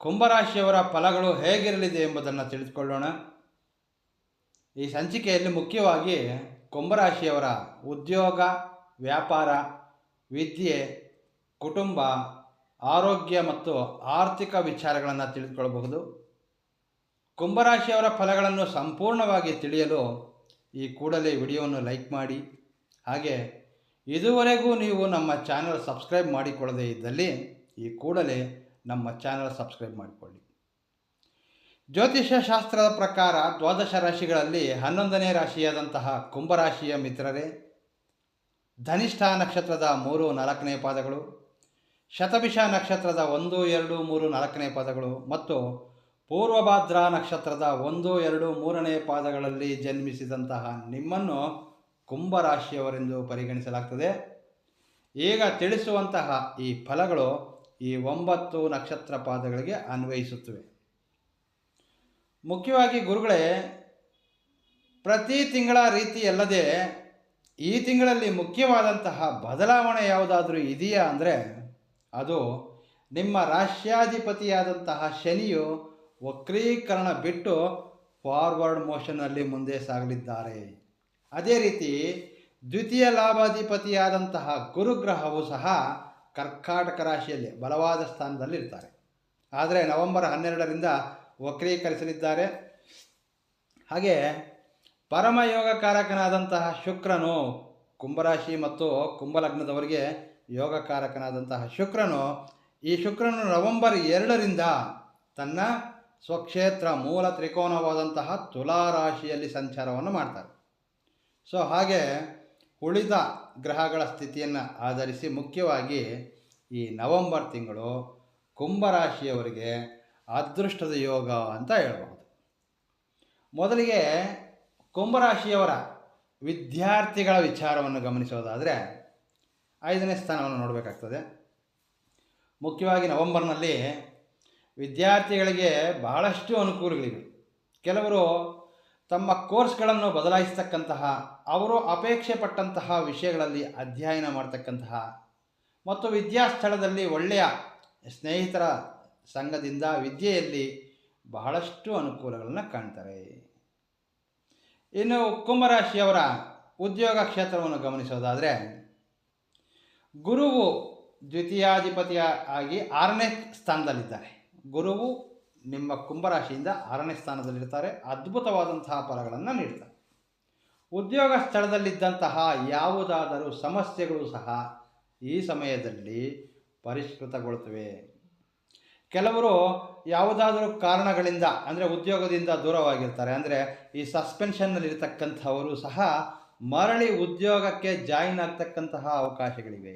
ಕುಂಭರಾಶಿಯವರ ಫಲಗಳು ಹೇಗಿರಲಿದೆ ಎಂಬುದನ್ನು ತಿಳಿದುಕೊಳ್ಳೋಣ. ಈ ಸಂಚಿಕೆಯಲ್ಲಿ ಮುಖ್ಯವಾಗಿ ಕುಂಭರಾಶಿಯವರ ಉದ್ಯೋಗ, ವ್ಯಾಪಾರ, ವಿದ್ಯೆ, ಕುಟುಂಬ, ಆರೋಗ್ಯ ಮತ್ತು ಆರ್ಥಿಕ ವಿಚಾರಗಳನ್ನು ತಿಳಿದುಕೊಳ್ಳಬಹುದು. ಕುಂಭರಾಶಿಯವರ ಫಲಗಳನ್ನು ಸಂಪೂರ್ಣವಾಗಿ ತಿಳಿಯಲು ಈ ಕೂಡಲೇ ವಿಡಿಯೋವನ್ನು ಲೈಕ್ ಮಾಡಿ. ಹಾಗೆ ಇದುವರೆಗೂ ನೀವು ನಮ್ಮ ಚಾನಲ್ ಸಬ್ಸ್ಕ್ರೈಬ್ ಮಾಡಿಕೊಳ್ಳದೇ ಇದ್ದಲ್ಲಿ ಈ ಕೂಡಲೇ ನಮ್ಮ ಚಾನಲ್ ಸಬ್ಸ್ಕ್ರೈಬ್ ಮಾಡಿಕೊಳ್ಳಿ. ಜ್ಯೋತಿಷ್ಯ ಶಾಸ್ತ್ರದ ಪ್ರಕಾರ ದ್ವಾದಶ ರಾಶಿಗಳಲ್ಲಿ ಹನ್ನೊಂದನೇ ರಾಶಿಯಾದಂತಹ ಕುಂಭರಾಶಿಯ ಮಿತ್ರರೇ, ಧನಿಷ್ಠ ನಕ್ಷತ್ರದ ಮೂರು ನಾಲ್ಕನೇ ಪಾದಗಳು, ಶತಭಿಷ ನಕ್ಷತ್ರದ ಒಂದು, ಎರಡು, ಮೂರು ನಾಲ್ಕನೇ ಪಾದಗಳು ಮತ್ತು ಪೂರ್ವಭಾದ್ರ ನಕ್ಷತ್ರದ ಒಂದು, ಎರಡು, ಮೂರನೇ ಪಾದಗಳಲ್ಲಿ ಜನ್ಮಿಸಿದಂತಹ ನಿಮ್ಮನ್ನು ಕುಂಭರಾಶಿಯವರೆಂದು ಪರಿಗಣಿಸಲಾಗ್ತದೆ. ಈಗ ತಿಳಿಸುವಂತಹ ಈ ಫಲಗಳು ಈ ಒಂಬತ್ತು ನಕ್ಷತ್ರ ಪಾದಗಳಿಗೆ ಅನ್ವಯಿಸುತ್ತವೆ. ಮುಖ್ಯವಾಗಿ ಗುರುಗಳೇ, ಪ್ರತಿ ತಿಂಗಳ ರೀತಿ ಅಲ್ಲದೆ ಈ ತಿಂಗಳಲ್ಲಿ ಮುಖ್ಯವಾದಂತಹ ಬದಲಾವಣೆ ಯಾವುದಾದರೂ ಇದೆಯಾ ಅಂದರೆ, ಅದು ನಿಮ್ಮ ರಾಷ್ಟ್ರಾಧಿಪತಿಯಾದಂತಹ ಶನಿಯು ವಕ್ರೀಕರಣ ಬಿಟ್ಟು ಫಾರ್ವರ್ಡ್ ಮೋಷನ್ನಲ್ಲಿ ಮುಂದೆ ಸಾಗಲಿದ್ದಾರೆ. ಅದೇ ರೀತಿ ದ್ವಿತೀಯ ಲಾಭಾಧಿಪತಿಯಾದಂತಹ ಗುರುಗ್ರಹವು ಸಹ ಕರ್ಕಾಟಕ ರಾಶಿಯಲ್ಲಿ ಬಲವಾದ ಸ್ಥಾನದಲ್ಲಿ ಇರ್ತಾರೆ. ಆದರೆ ನವೆಂಬರ್ ಹನ್ನೆರಡರಿಂದ ವಕ್ರೀಕರಿಸಲಿದ್ದಾರೆ. ಹಾಗೆ ಪರಮಯೋಗಕಾರಕನಾದಂತಹ ಶುಕ್ರನು ಕುಂಭರಾಶಿ ಮತ್ತು ಕುಂಭಲಗ್ನದವರಿಗೆ ಯೋಗಕಾರಕನಾದಂತಹ ಶುಕ್ರನು ಈ ಶುಕ್ರನು ನವೆಂಬರ್ ಎರಡರಿಂದ ತನ್ನ ಸ್ವಕ್ಷೇತ್ರ ಮೂಲ ತ್ರಿಕೋನವಾದಂತಹ ತುಲಾ ರಾಶಿಯಲ್ಲಿ ಸಂಚಾರವನ್ನು ಮಾಡ್ತಾರೆ. ಸೊ ಹಾಗೆ ಉಳಿದ ಗ್ರಹಗಳ ಸ್ಥಿತಿಯನ್ನು ಆಧರಿಸಿ ಮುಖ್ಯವಾಗಿ ಈ ನವೆಂಬರ್ ತಿಂಗಳು ಕುಂಭರಾಶಿಯವರಿಗೆ ಅದೃಷ್ಟದ ಯೋಗ ಅಂತ ಹೇಳ್ಬೋದು ಮೊದಲಿಗೆ ಕುಂಭರಾಶಿಯವರ ವಿದ್ಯಾರ್ಥಿಗಳ ವಿಚಾರವನ್ನು ಗಮನಿಸೋದಾದರೆ ಐದನೇ ಸ್ಥಾನವನ್ನು ನೋಡಬೇಕಾಗ್ತದೆ. ಮುಖ್ಯವಾಗಿ ನವೆಂಬರ್ನಲ್ಲಿ ವಿದ್ಯಾರ್ಥಿಗಳಿಗೆ ಬಹಳಷ್ಟು ಅನುಕೂಲಗಳಿವೆ. ಕೆಲವರು ತಮ್ಮ ಕೋರ್ಸ್ಗಳನ್ನು ಬದಲಾಯಿಸ್ತಕ್ಕಂತಹ, ಅವರು ಅಪೇಕ್ಷೆ ಪಟ್ಟಂತಹ ವಿಷಯಗಳಲ್ಲಿ ಅಧ್ಯಯನ ಮಾಡ್ತಕ್ಕಂತಹ ಮತ್ತು ವಿದ್ಯಾಸ್ಥಳದಲ್ಲಿ ಒಳ್ಳೆಯ ಸ್ನೇಹಿತರ ಸಂಘದಿಂದ ವಿದ್ಯೆಯಲ್ಲಿ ಬಹಳಷ್ಟು ಅನುಕೂಲಗಳನ್ನು ಕಾಣ್ತಾರೆ. ಇನ್ನು ಕುಂಭರಾಶಿಯವರ ಉದ್ಯೋಗ ಕ್ಷೇತ್ರವನ್ನು ಗಮನಿಸೋದಾದರೆ, ಗುರುವು ದ್ವಿತೀಯಾಧಿಪತಿಯ ಆಗಿ ಆರನೇ ಸ್ಥಾನದಲ್ಲಿದ್ದಾರೆ. ಗುರುವು ನಿಮ್ಮ ಕುಂಭರಾಶಿಯಿಂದ ಆರನೇ ಸ್ಥಾನದಲ್ಲಿರ್ತಾರೆ. ಅದ್ಭುತವಾದಂತಹ ಫಲಗಳನ್ನು ನೀಡ್ತಾರೆ. ಉದ್ಯೋಗ ಸ್ಥಳದಲ್ಲಿದ್ದಂತಹ ಯಾವುದಾದರೂ ಸಮಸ್ಯೆಗಳು ಸಹ ಈ ಸಮಯದಲ್ಲಿ ಪರಿಷ್ಕೃತಗೊಳ್ತವೆ. ಕೆಲವರು ಯಾವುದಾದರೂ ಕಾರಣಗಳಿಂದ, ಅಂದರೆ ಉದ್ಯೋಗದಿಂದ ದೂರವಾಗಿರ್ತಾರೆ, ಅಂದರೆ ಈ ಸಸ್ಪೆನ್ಷನ್ನಲ್ಲಿರ್ತಕ್ಕಂಥವರು ಸಹ ಮರಳಿ ಉದ್ಯೋಗಕ್ಕೆ ಜಾಯಿನ್ ಆಗ್ತಕ್ಕಂತಹ ಅವಕಾಶಗಳಿವೆ.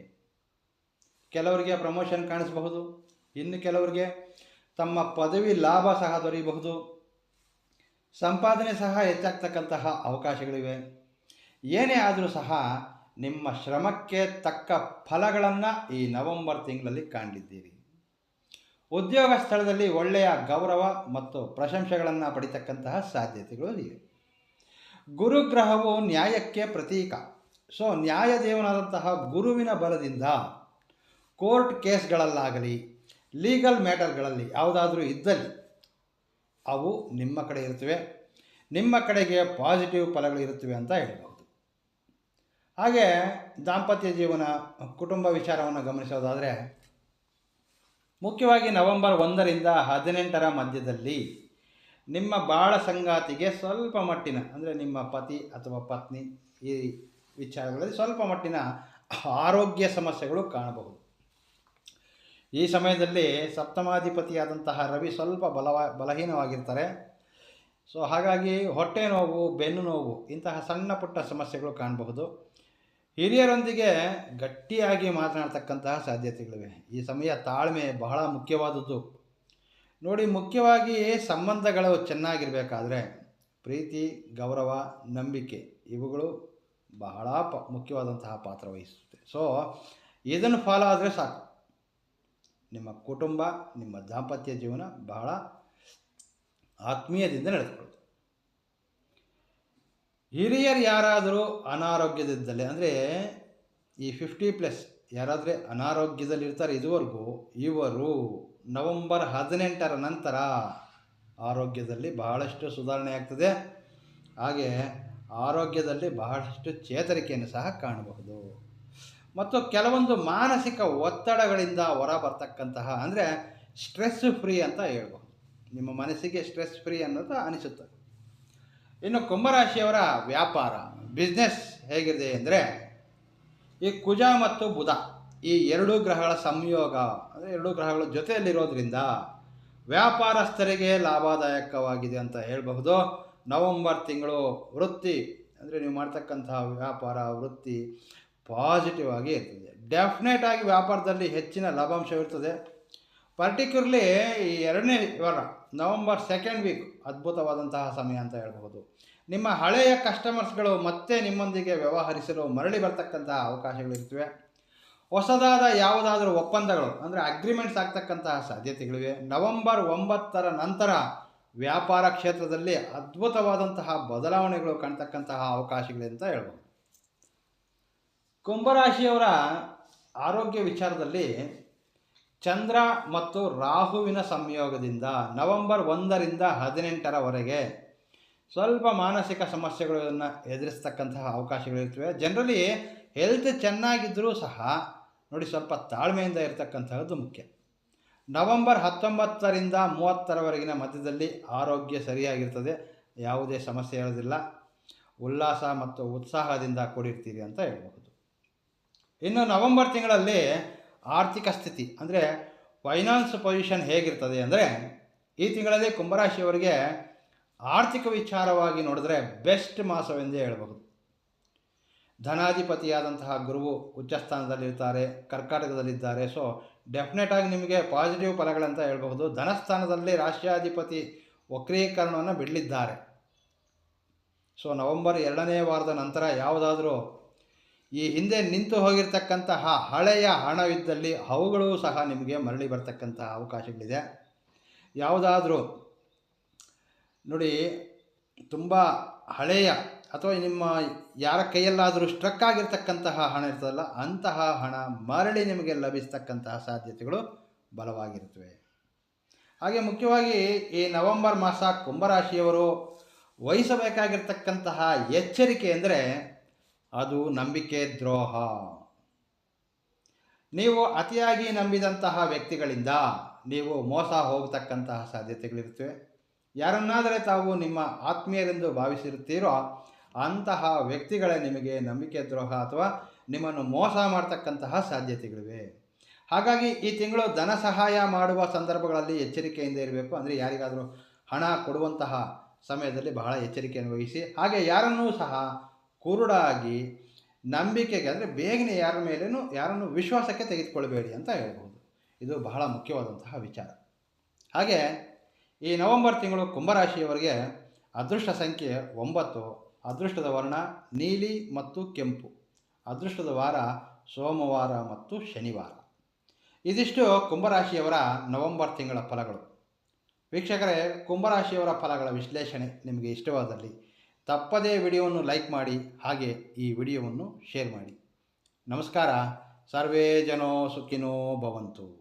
ಕೆಲವರಿಗೆ ಪ್ರಮೋಷನ್ ಕಾಣಿಸಬಹುದು. ಇನ್ನು ಕೆಲವರಿಗೆ ತಮ್ಮ ಪದವಿ ಲಾಭ ಸಹ ದೊರೆಯಬಹುದು. ಸಂಪಾದನೆ ಸಹ ಹೆಚ್ಚಾಗ್ತಕ್ಕಂತಹ ಅವಕಾಶಗಳಿವೆ. ಏನೇ ಆದರೂ ಸಹ ನಿಮ್ಮ ಶ್ರಮಕ್ಕೆ ತಕ್ಕ ಫಲಗಳನ್ನು ಈ ನವೆಂಬರ್ ತಿಂಗಳಲ್ಲಿ ಕಾಣಲಿದ್ದೀರಿ. ಉದ್ಯೋಗ ಸ್ಥಳದಲ್ಲಿ ಒಳ್ಳೆಯ ಗೌರವ ಮತ್ತು ಪ್ರಶಂಸೆಗಳನ್ನು ಪಡಿತಕ್ಕಂತಹ ಸಾಧ್ಯತೆಗಳು ಇವೆ. ಗುರುಗ್ರಹವು ನ್ಯಾಯಕ್ಕೆ ಪ್ರತೀಕ. ಸೊ, ನ್ಯಾಯದೇವನಾದಂತಹ ಗುರುವಿನ ಬಲದಿಂದ ಕೋರ್ಟ್ ಕೇಸ್ಗಳಲ್ಲಾಗಲಿ ಲೀಗಲ್ ಮ್ಯಾಟರ್ಗಳಲ್ಲಿ ಯಾವುದಾದ್ರೂ ಇದ್ದಲ್ಲಿ ಅವು ನಿಮ್ಮ ಕಡೆ ಇರುತ್ತವೆ, ನಿಮ್ಮ ಕಡೆಗೆ ಪಾಸಿಟಿವ್ ಫಲಗಳು ಇರುತ್ತವೆ ಅಂತ ಹೇಳ್ಬೋದು ಹಾಗೆ ದಾಂಪತ್ಯ ಜೀವನ, ಕುಟುಂಬ ವಿಚಾರವನ್ನು ಗಮನಿಸೋದಾದರೆ, ಮುಖ್ಯವಾಗಿ ನವೆಂಬರ್ ಒಂದರಿಂದ ಹದಿನೆಂಟರ ಮಧ್ಯದಲ್ಲಿ ನಿಮ್ಮ ಬಾಳ ಸಂಗಾತಿಗೆ ಸ್ವಲ್ಪ ಮಟ್ಟಿನ, ಅಂದರೆ ನಿಮ್ಮ ಪತಿ ಅಥವಾ ಪತ್ನಿ ಈ ವಿಚಾರಗಳಲ್ಲಿ ಸ್ವಲ್ಪ ಮಟ್ಟಿನ ಆರೋಗ್ಯ ಸಮಸ್ಯೆಗಳು ಕಾಣಬಹುದು. ಈ ಸಮಯದಲ್ಲಿ ಸಪ್ತಮಾಧಿಪತಿಯಾದಂತಹ ರವಿ ಸ್ವಲ್ಪ ಬಲವ, ಬಲಹೀನವಾಗಿರ್ತಾರೆ. ಸೊ, ಹಾಗಾಗಿ ಹೊಟ್ಟೆ ನೋವು, ಬೆನ್ನು ನೋವು ಇಂತಹ ಸಣ್ಣ ಪುಟ್ಟ ಸಮಸ್ಯೆಗಳು ಕಾಣಬಹುದು. ಹಿರಿಯರೊಂದಿಗೆ ಗಟ್ಟಿಯಾಗಿ ಮಾತನಾಡ್ತಕ್ಕಂತಹ ಸಾಧ್ಯತೆಗಳಿವೆ. ಈ ಸಮಯ ತಾಳ್ಮೆ ಬಹಳ ಮುಖ್ಯವಾದದ್ದು. ನೋಡಿ, ಮುಖ್ಯವಾಗಿ ಸಂಬಂಧಗಳು ಚೆನ್ನಾಗಿರಬೇಕಾದ್ರೆ ಪ್ರೀತಿ, ಗೌರವ, ನಂಬಿಕೆ ಇವುಗಳು ಬಹಳ ಪ, ಮುಖ್ಯವಾದಂತಹ ಪಾತ್ರ ವಹಿಸುತ್ತೆ. ಸೊ, ಇದನ್ನು ಫಾಲೋ ಆದರೆ ಸಾಕು. ನಿಮ್ಮ ಕುಟುಂಬ, ನಿಮ್ಮ ದಾಂಪತ್ಯ ಜೀವನ ಬಹಳ ಆತ್ಮೀಯದಿಂದ ನಡೆದುಕೊಳ್ಳುತ್ತೆ. ಹಿರಿಯರು ಯಾರಾದರೂ ಅನಾರೋಗ್ಯದಿದ್ದಲ್ಲಿ ಅಂದರೆ ಈ ಫಿಫ್ಟಿ ಪ್ಲಸ್ ಯಾರಾದರೆ ಅನಾರೋಗ್ಯದಲ್ಲಿರ್ತಾರೆ ಇದುವರೆಗೂ, ಇವರು ನವೆಂಬರ್ ಹದಿನೆಂಟರ ನಂತರ ಆರೋಗ್ಯದಲ್ಲಿ ಬಹಳಷ್ಟು ಸುಧಾರಣೆ ಆಗ್ತದೆ. ಹಾಗೆ ಆರೋಗ್ಯದಲ್ಲಿ ಬಹಳಷ್ಟು ಚೇತರಿಕೆಯನ್ನು ಸಹ ಕಾಣಬಹುದು. ಮತ್ತು ಕೆಲವೊಂದು ಮಾನಸಿಕ ಒತ್ತಡಗಳಿಂದ ಹೊರ ಬರ್ತಕ್ಕಂತಹ ಅಂದರೆ ಸ್ಟ್ರೆಸ್ ಫ್ರೀ ಅಂತ ಹೇಳ್ಬೋದು. ನಿಮ್ಮ ಮನಸ್ಸಿಗೆ ಸ್ಟ್ರೆಸ್ ಫ್ರೀ ಅನ್ನೋದು ಅನಿಸುತ್ತೆ. ಇನ್ನು ಕುಂಭರಾಶಿಯವರ ವ್ಯಾಪಾರ ಬಿಸ್ನೆಸ್ ಹೇಗಿದೆ ಅಂದರೆ, ಈ ಕುಜ ಮತ್ತು ಬುಧ ಈ ಎರಡೂ ಗ್ರಹಗಳ ಸಂಯೋಗ, ಅಂದರೆ ಎರಡೂ ಗ್ರಹಗಳ ಜೊತೆಯಲ್ಲಿರೋದ್ರಿಂದ ವ್ಯಾಪಾರಸ್ಥರಿಗೆ ಲಾಭದಾಯಕವಾಗಿದೆ ಅಂತ ಹೇಳಬಹುದು. ನವಂಬರ್ ತಿಂಗಳು ವೃತ್ತಿ, ಅಂದರೆ ನೀವು ಮಾಡ್ತಕ್ಕಂತಹ ವ್ಯಾಪಾರ, ವೃತ್ತಿ ಪಾಸಿಟಿವ್ ಆಗಿ ಇರ್ತದೆ. ಡೆಫಿನೆಟ್ ಆಗಿ ವ್ಯಾಪಾರದಲ್ಲಿ ಹೆಚ್ಚಿನ ಲಾಭಾಂಶವಿರ್ತದೆ ಪರ್ಟಿಕ್ಯುಲರ್ಲಿ ಈ ಎರಡನೇ ವಾರ ನವಂಬರ್ ಸೆಕೆಂಡ್ ವೀಕ್ ಅದ್ಭುತವಾದಂತಹ ಸಮಯ ಅಂತ ಹೇಳ್ಬೋದು ನಿಮ್ಮ ಹಳೆಯ ಕಸ್ಟಮರ್ಸ್ಗಳು ಮತ್ತೆ ನಿಮ್ಮೊಂದಿಗೆ ವ್ಯವಹರಿಸಲು ಮರಳಿ ಬರ್ತಕ್ಕಂತಹ ಅವಕಾಶಗಳಿರ್ತವೆ ಹೊಸದಾದ ಯಾವುದಾದರೂ ಒಪ್ಪಂದಗಳು, ಅಂದರೆ ಅಗ್ರಿಮೆಂಟ್ಸ್ ಆಗ್ತಕ್ಕಂತಹ ಸಾಧ್ಯತೆಗಳಿವೆ. ನವೆಂಬರ್ ಒಂಬತ್ತರ ನಂತರ ವ್ಯಾಪಾರ ಕ್ಷೇತ್ರದಲ್ಲಿ ಅದ್ಭುತವಾದಂತಹ ಬದಲಾವಣೆಗಳು ಕಾಣ್ತಕ್ಕಂತಹ ಅವಕಾಶಗಳಿಂತ ಹೇಳ್ಬೋದು ಕುಂಭರಾಶಿಯವರ ಆರೋಗ್ಯ ವಿಚಾರದಲ್ಲಿ ಚಂದ್ರ ಮತ್ತು ರಾಹುವಿನ ಸಂಯೋಗದಿಂದ ನವೆಂಬರ್ ಒಂದರಿಂದ ಹದಿನೆಂಟರವರೆಗೆ ಸ್ವಲ್ಪ ಮಾನಸಿಕ ಸಮಸ್ಯೆಗಳನ್ನು ಎದುರಿಸ್ತಕ್ಕಂತಹ ಅವಕಾಶಗಳಿರ್ತವೆ ಜನರಲಿ ಹೆಲ್ತ್ ಚೆನ್ನಾಗಿದ್ದರೂ ಸಹ ನೋಡಿ ಸ್ವಲ್ಪ ತಾಳ್ಮೆಯಿಂದ ಇರತಕ್ಕಂಥದ್ದು ಮುಖ್ಯ. ನವೆಂಬರ್ ಹತ್ತೊಂಬತ್ತರಿಂದ ಮೂವತ್ತರವರೆಗಿನ ಮಧ್ಯದಲ್ಲಿ ಆರೋಗ್ಯ ಸರಿಯಾಗಿರ್ತದೆ. ಯಾವುದೇ ಸಮಸ್ಯೆ ಇರೋದಿಲ್ಲ. ಉಲ್ಲಾಸ ಮತ್ತು ಉತ್ಸಾಹದಿಂದ ಕೂಡಿರ್ತೀರಿ ಅಂತ ಹೇಳ್ಬಹುದು ಇನ್ನು ನವೆಂಬರ್ ತಿಂಗಳಲ್ಲಿ ಆರ್ಥಿಕ ಸ್ಥಿತಿ, ಅಂದರೆ ಫೈನಾನ್ಸ್ ಪೊಸಿಷನ್ ಹೇಗಿರ್ತದೆ ಅಂದರೆ ಈ ತಿಂಗಳಲ್ಲಿ ಕುಂಭರಾಶಿಯವರಿಗೆ ಆರ್ಥಿಕ ವಿಚಾರವಾಗಿ ನೋಡಿದ್ರೆ ಬೆಸ್ಟ್ ಮಾಸವೆಂದೇ ಹೇಳಬಹುದು. ಧನಾಧಿಪತಿಯಾದಂತಹ ಗುರುವು ಉಚ್ಚಸ್ಥಾನದಲ್ಲಿರ್ತಾರೆ ಕರ್ಕಾಟಕದಲ್ಲಿದ್ದಾರೆ. ಸೊ ಡೆಫಿನೆಟಾಗಿ ನಿಮಗೆ ಪಾಸಿಟಿವ್ ಫಲಗಳಂತ ಹೇಳಬಹುದು. ಧನಸ್ಥಾನದಲ್ಲಿ ರಾಷ್ಟ್ರಾಧಿಪತಿ ವಕ್ರೀಕರಣವನ್ನು ಬಿಡಲಿದ್ದಾರೆ. ಸೊ ನವೆಂಬರ್ ಎರಡನೇ ವಾರದ ನಂತರ ಯಾವುದಾದ್ರೂ ಈ ಹಿಂದೆ ನಿಂತು ಹೋಗಿರ್ತಕ್ಕಂತಹ ಹಳೆಯ ಹಣವಿದ್ದಲ್ಲಿ ಅವುಗಳು ಸಹ ನಿಮಗೆ ಮರಳಿ ಬರ್ತಕ್ಕಂತಹ ಅವಕಾಶಗಳಿದೆ. ಯಾವುದಾದ್ರೂ ನೋಡಿ, ತುಂಬ ಹಳೆಯ ಅಥವಾ ನಿಮ್ಮ ಯಾರ ಕೈಯಲ್ಲಾದರೂ ಸ್ಟ್ರಕ್ ಆಗಿರ್ತಕ್ಕಂತಹ ಹಣ ಇರ್ತದಲ್ಲ, ಅಂತಹ ಹಣ ಮರಳಿ ನಿಮಗೆ ಲಭಿಸ್ತಕ್ಕಂತಹ ಸಾಧ್ಯತೆಗಳು ಬಲವಾಗಿರುತ್ತವೆ. ಹಾಗೆ ಮುಖ್ಯವಾಗಿ ಈ ನವೆಂಬರ್ ಮಾಸ ಕುಂಭರಾಶಿಯವರು ವಹಿಸಬೇಕಾಗಿರ್ತಕ್ಕಂತಹ ಎಚ್ಚರಿಕೆ ಅಂದರೆ ಅದು ನಂಬಿಕೆ ದ್ರೋಹ. ನೀವು ಅತಿಯಾಗಿ ನಂಬಿದಂತಹ ವ್ಯಕ್ತಿಗಳಿಂದ ನೀವು ಮೋಸ ಹೋಗತಕ್ಕಂತಹ ಸಾಧ್ಯತೆಗಳಿರುತ್ತವೆ. ಯಾರನ್ನಾದರೆ ತಾವು ನಿಮ್ಮ ಆತ್ಮೀಯರೆಂದು ಭಾವಿಸಿರುತ್ತೀರೋ ಅಂತಹ ವ್ಯಕ್ತಿಗಳೇ ನಿಮಗೆ ನಂಬಿಕೆ ದ್ರೋಹ ಅಥವಾ ನಿಮ್ಮನ್ನು ಮೋಸ ಮಾಡ್ತಕ್ಕಂತಹ ಸಾಧ್ಯತೆಗಳಿವೆ. ಹಾಗಾಗಿ ಈ ತಿಂಗಳು ಧನ ಸಹಾಯ ಮಾಡುವ ಸಂದರ್ಭಗಳಲ್ಲಿ ಎಚ್ಚರಿಕೆಯಿಂದ ಇರಬೇಕು. ಅಂದರೆ ಯಾರಿಗಾದರೂ ಹಣ ಕೊಡುವಂತಹ ಸಮಯದಲ್ಲಿ ಬಹಳ ಎಚ್ಚರಿಕೆಯನ್ನು ವಹಿಸಿ, ಹಾಗೆ ಯಾರನ್ನೂ ಸಹ ಕುರುಡಾಗಿ ನಂಬಿಕೆಗೆ, ಅಂದರೆ ಬೇಗನೆ ಯಾರ ಮೇಲೇನೂ ಯಾರನ್ನು ವಿಶ್ವಾಸಕ್ಕೆ ತೆಗೆದುಕೊಳ್ಬೇಡಿ ಅಂತ ಹೇಳ್ಬೋದು ಇದು ಬಹಳ ಮುಖ್ಯವಾದಂತಹ ವಿಚಾರ. ಹಾಗೆ ಈ ನವೆಂಬರ್ ತಿಂಗಳು ಕುಂಭರಾಶಿಯವರಿಗೆ ಅದೃಷ್ಟ ಸಂಖ್ಯೆ ಒಂಬತ್ತು, ಅದೃಷ್ಟದ ವರ್ಣ ನೀಲಿ ಮತ್ತು ಕೆಂಪು, ಅದೃಷ್ಟದ ವಾರ ಸೋಮವಾರ ಮತ್ತು ಶನಿವಾರ. ಇದಿಷ್ಟು ಕುಂಭರಾಶಿಯವರ ನವೆಂಬರ್ ತಿಂಗಳ ಫಲಗಳು. ವೀಕ್ಷಕರೇ, ಕುಂಭರಾಶಿಯವರ ಫಲಗಳ ವಿಶ್ಲೇಷಣೆ ನಿಮಗೆ ಇಷ್ಟವಾದಲ್ಲಿ ತಪ್ಪದೇ ವಿಡಿಯೋವನ್ನು ಲೈಕ್ ಮಾಡಿ ಹಾಗೆ ಈ ವಿಡಿಯೋವನ್ನು ಶೇರ್ ಮಾಡಿ. ನಮಸ್ಕಾರ. ಸರ್ವೇ ಜನೋ ಸುಖಿನೋ ಭವಂತು.